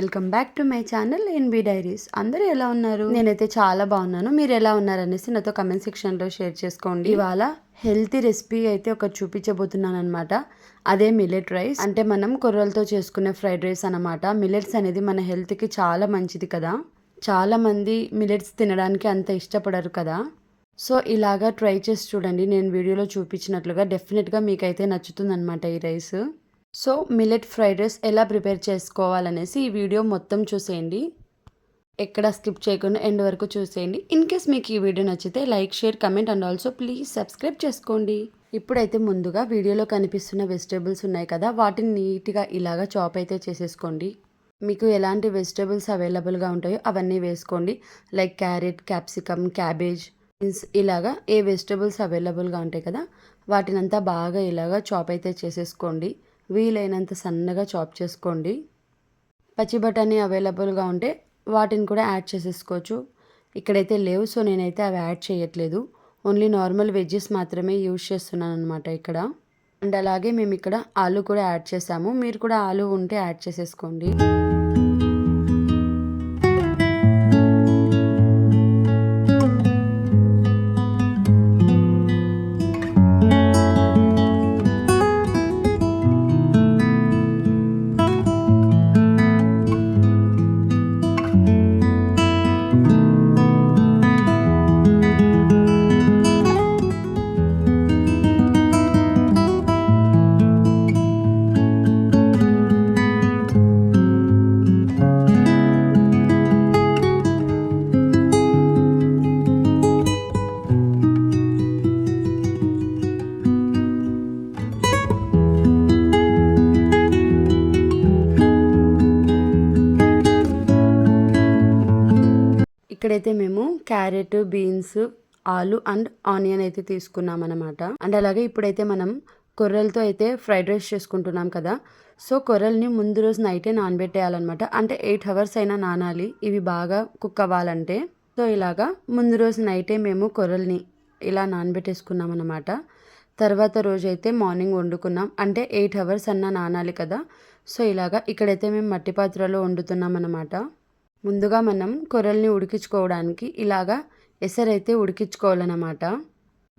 Welcome back to my channel NB diaries. అందరూ ఎలా ఉన్నారు? నేనైతే చాలా బాగున్నాను. మీరు ఎలా ఉన్నారు అనేసి నాతో కమెంట్ సెక్షన్లో షేర్ చేసుకోండి. ఇవాళ హెల్తీ రెసిపీ అయితే ఒకటి చూపించబోతున్నాను అనమాట అదే మిల్లెట్ రైస్ అంటే మనం కొర్రలతో చేసుకునే ఫ్రైడ్ రైస్ అనమాట మిల్లెట్స్ అనేది మన హెల్త్కి చాలా మంచిది కదా. చాలామంది మిలెట్స్ తినడానికి అంత ఇష్టపడరు కదా. సో ఇలాగా ట్రై చేసి చూడండి. నేను వీడియోలో చూపించినట్లుగా డెఫినెట్గా మీకైతే నచ్చుతుంది అనమాట ఈ rice so millet fried rice ఎలా ప్రిపేర్ చేసుకోవాలనేసి ఈ వీడియో మొత్తం చూసేయండి. ఎక్కడ స్కిప్ చేయకుండా ఎండ్ వరకు చూసేయండి. ఇన్ కేస్ మీకు ఈ వీడియో నచ్చితే like share comment and also please subscribe చేసుకోండి. ఇప్పుడైతే ముందుగా వీడియోలో కనిపిస్తున్న వెజిటేబుల్స్ ఉన్నాయి కదా వాటిని నీట్గా ఇలాగా చాప్ అయితే చేసేసుకోండి. మీకు ఎలాంటి వెజిటేబుల్స్ అవైలబుల్గా ఉంటాయో అవన్నీ వేసుకోండి. Like carrot capsicum cabbage beans ఇలాగా ఏ వెజిటేబుల్స్ అవైలబుల్గా ఉంటాయి కదా వాటినంతా బాగా ఇలాగా చాప్ అయితే చేసేసుకోండి. వీలైనంత సన్నగా చాప్ చేసుకోండి. పచ్చి బఠానీ అవైలబుల్గా ఉంటే వాటిని కూడా యాడ్ చేసేసుకోవచ్చు. ఇక్కడైతే లేవు సో నేనైతే అవి యాడ్ చేయట్లేదు. ఓన్లీ నార్మల్ వెజ్జెస్ మాత్రమే యూజ్ చేస్తున్నాను అనమాట ఇక్కడ. అండ్ అలాగే మేము ఇక్కడ ఆలు కూడా యాడ్ చేసాము. మీరు కూడా ఆలు ఉంటే యాడ్ చేసేసుకోండి. ఇక్కడైతే మేము క్యారెట్ బీన్స్ ఆలు అండ్ ఆనియన్ అయితే తీసుకున్నాం అనమాట అండ్ అలాగే ఇప్పుడైతే మనం కొర్రలతో అయితే ఫ్రైడ్ రైస్ చేసుకుంటున్నాం కదా. సో కొర్రల్ని ముందు రోజు నైటే నానబెట్టేయాలన్నమాట. అంటే ఎయిట్ అవర్స్ అయినా నానాలి. ఇవి బాగా కుక్ అవ్వాలంటే. సో ఇలాగా ముందు రోజు నైటే మేము కొర్రల్ని ఇలా నానబెట్టేసుకున్నాం అనమాట తర్వాత రోజు అయితే మార్నింగ్ వండుకున్నాం. అంటే ఎయిట్ అవర్స్ అన్నా నానాలి కదా. సో ఇలాగా ఇక్కడైతే మేము మట్టి పాత్రలో వండుతున్నాం అనమాట ముందుగా మనం కొరల్ని ఉడికించుకోవడానికి ఇలాగా ఎసరైతే ఉడికించుకోవాలన్నమాట.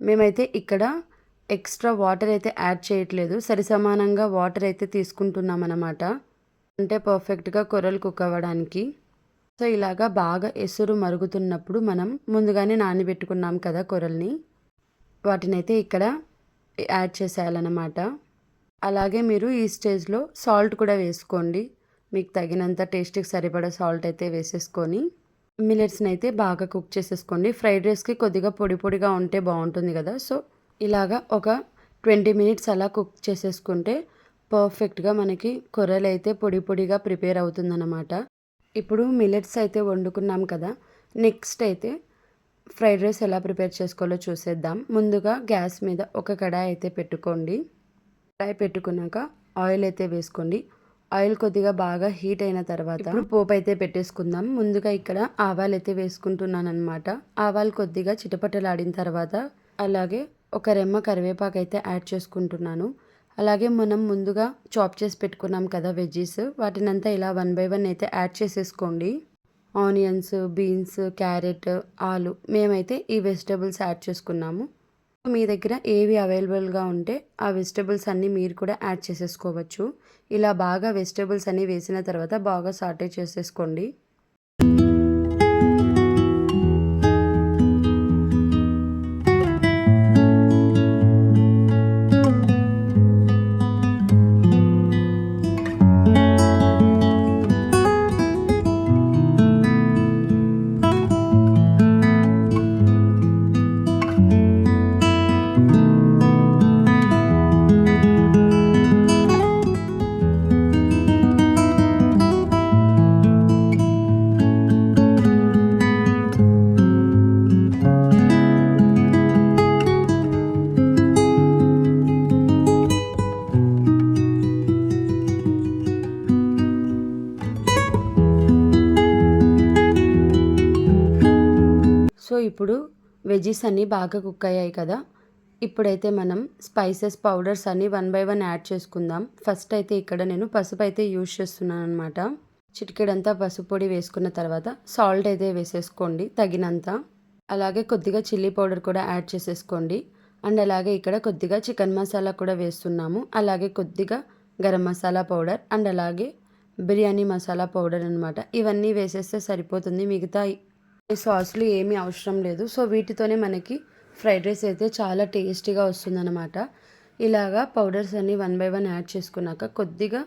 మేమైతే ఇక్కడ ఎక్స్ట్రా వాటర్ అయితే యాడ్ చేయట్లేదు. సరిసమానంగా వాటర్ అయితే తీసుకుంటున్నామన్నమాట. అంటే పర్ఫెక్ట్గా కొరలు కుక్ అవ్వడానికి. సో ఇలాగా బాగా ఎసురు మరుగుతున్నప్పుడు మనం ముందుగానే నానబెట్టుకున్నాం కదా కొర్రల్ని. వాటినైతే ఇక్కడ యాడ్ చేసేయాలన్నమాట. అలాగే మీరు ఈ స్టేజ్లో సాల్ట్ కూడా వేసుకోండి. మీకు తగినంత టేస్ట్కి సరిపడా సాల్ట్ అయితే వేసేసుకొని మిల్లెట్స్ని అయితే బాగా కుక్ చేసేసుకోండి. ఫ్రైడ్ రైస్కి కొద్దిగా పొడి పొడిగా ఉంటే బాగుంటుంది కదా. సో ఇలాగా ఒక ట్వంటీ మినిట్స్ అలా కుక్ చేసేసుకుంటే పర్ఫెక్ట్గా మనకి కొర్రలు అయితే పొడి పొడిగా ప్రిపేర్ అవుతుందన్నమాట. ఇప్పుడు మిల్లెట్స్ అయితే వండుకున్నాం కదా. నెక్స్ట్ అయితే ఫ్రైడ్ రైస్ ఎలా ప్రిపేర్ చేసుకోవాలో చూసేద్దాం. ముందుగా గ్యాస్ మీద ఒక కడాయి అయితే పెట్టుకోండి. కడాయి పెట్టుకున్నాక ఆయిల్ అయితే వేసుకోండి. ఆయిల్ కొద్దిగా బాగా హీట్ అయిన తర్వాత ఇప్పుడు పోపు అయితే పెట్టేసుకుందాం. ముందుగా ఇక్కడ ఆవాలు అయితే వేసుకుంటున్నాను అనమాట ఆవాలు కొద్దిగా చిటపటలాడిన తర్వాత అలాగే ఒక రెమ్మ కరివేపాకు అయితే యాడ్ చేసుకుంటున్నాను. అలాగే మనం ముందుగా చాప్ చేసి పెట్టుకున్నాం కదా వెజ్జీస్. వాటినంతా ఇలా వన్ బై వన్ అయితే యాడ్ చేసేసుకోండి. ఆనియన్స్ బీన్స్ క్యారెట్ ఆలు మేమైతే ఈ వెజిటబుల్స్ యాడ్ చేసుకున్నాము. మీ దగ్గర ఏవి అవైలబుల్గా ఉంటే ఆ వెజిటబుల్స్ అన్నీ మీరు కూడా యాడ్ చేసేసుకోవచ్చు. ఇలా బాగా వెజిటబుల్స్ అన్నీ వేసిన తర్వాత బాగా సాటే చేసేసుకోండి. ఇప్పుడు వెజ్జీస్ అన్నీ బాగా కుక్ అయ్యాయి కదా. ఇప్పుడైతే మనం స్పైసెస్ పౌడర్స్ అన్నీ వన్ బై వన్ యాడ్ చేసుకుందాం. ఫస్ట్ అయితే ఇక్కడ నేను పసుపు అయితే యూజ్ చేస్తున్నాను అనమాట చిటికెడంతా పసుపు పొడి వేసుకున్న తర్వాత సాల్ట్ అయితే వేసేసుకోండి తగినంత. అలాగే కొద్దిగా చిల్లీ పౌడర్ కూడా యాడ్ చేసేసుకోండి. అండ్ అలాగే ఇక్కడ కొద్దిగా చికెన్ మసాలా కూడా వేస్తున్నాము. అలాగే కొద్దిగా గరం మసాలా పౌడర్ అండ్ అలాగే బిర్యానీ మసాలా పౌడర్ అనమాట ఇవన్నీ వేసేస్తే సరిపోతుంది. మిగతా సాస్లు ఏమీ అవసరం లేదు. సో వీటితోనే మనకి ఫ్రైడ్ రైస్ అయితే చాలా టేస్టీగా వస్తుందన్నమాట. ఇలాగా పౌడర్స్ అన్ని వన్ బై వన్ యాడ్ చేసుకున్నాక కొద్దిగా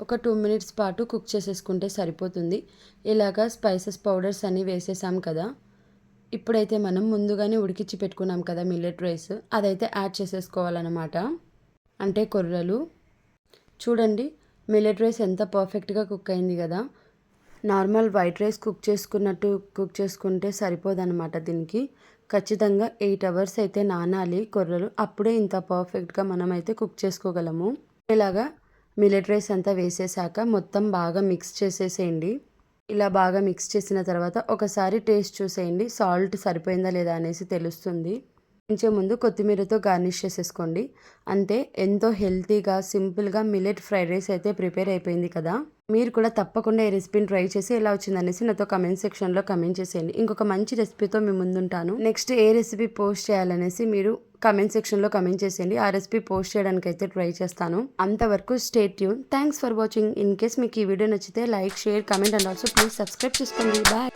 ఒక టూ మినిట్స్ పాటు కుక్ చేసేసుకుంటే సరిపోతుంది. ఇలాగా స్పైసెస్ పౌడర్స్ అన్నీ వేసేసాం కదా. ఇప్పుడైతే మనం ముందుగానే ఉడికించి పెట్టుకున్నాం కదా మిల్లెట్ రైస్. అదైతే యాడ్ చేసేసుకోవాలన్నమాట. అంటే కొర్రలు. చూడండి మిల్లెట్ రైస్ ఎంత పర్ఫెక్ట్గా కుక్ అయింది కదా. నార్మల్ వైట్ రైస్ కుక్ చేసుకున్నట్టు కుక్ చేసుకుంటే సరిపోదన్నమాట దీనికి. ఖచ్చితంగా ఎయిట్ అవర్స్ అయితే నానాలి కొర్రలు. అప్పుడే ఇంత పర్ఫెక్ట్గా మనం అయితే కుక్ చేసుకోగలము. ఇలాగా మిల్లెట్ రైస్ అంతా వేసేసాక మొత్తం బాగా మిక్స్ చేసేసేయండి. ఇలా బాగా మిక్స్ చేసిన తర్వాత ఒకసారి టేస్ట్ చూసేయండి. సాల్ట్ సరిపోయిందా లేదా అనేసి తెలుస్తుంది. ఉంచే ముందు కొత్తిమీరతో గార్నిష్ చేసేసుకోండి. అంతే ఎంతో హెల్తీగా సింపుల్గా మిలెట్ ఫ్రైడ్ రైస్ అయితే ప్రిపేర్ అయిపోయింది కదా. మీరు కూడా తప్పకుండా ఈ రెసిపీని ట్రై చేసి ఎలా వచ్చిందనేసి నాతో కమెంట్ సెక్షన్లో కమెంట్ చేసేయండి. ఇంకొక మంచి రెసిపీతో మీ ముందుంటాను. నెక్స్ట్ ఏ రెసిపీ పోస్ట్ చేయాలనేసి మీరు కమెంట్ సెక్షన్లో కమెంట్ చేసేయండి. ఆ రెసిపీ పోస్ట్ చేయడానికి అయితే ట్రై చేస్తాను. అంతవరకు stay tuned. Thanks for watching. In case మీకు ఈ వీడియో నచ్చితే like share comment and also please subscribe చేసుకోండి. బాయ్.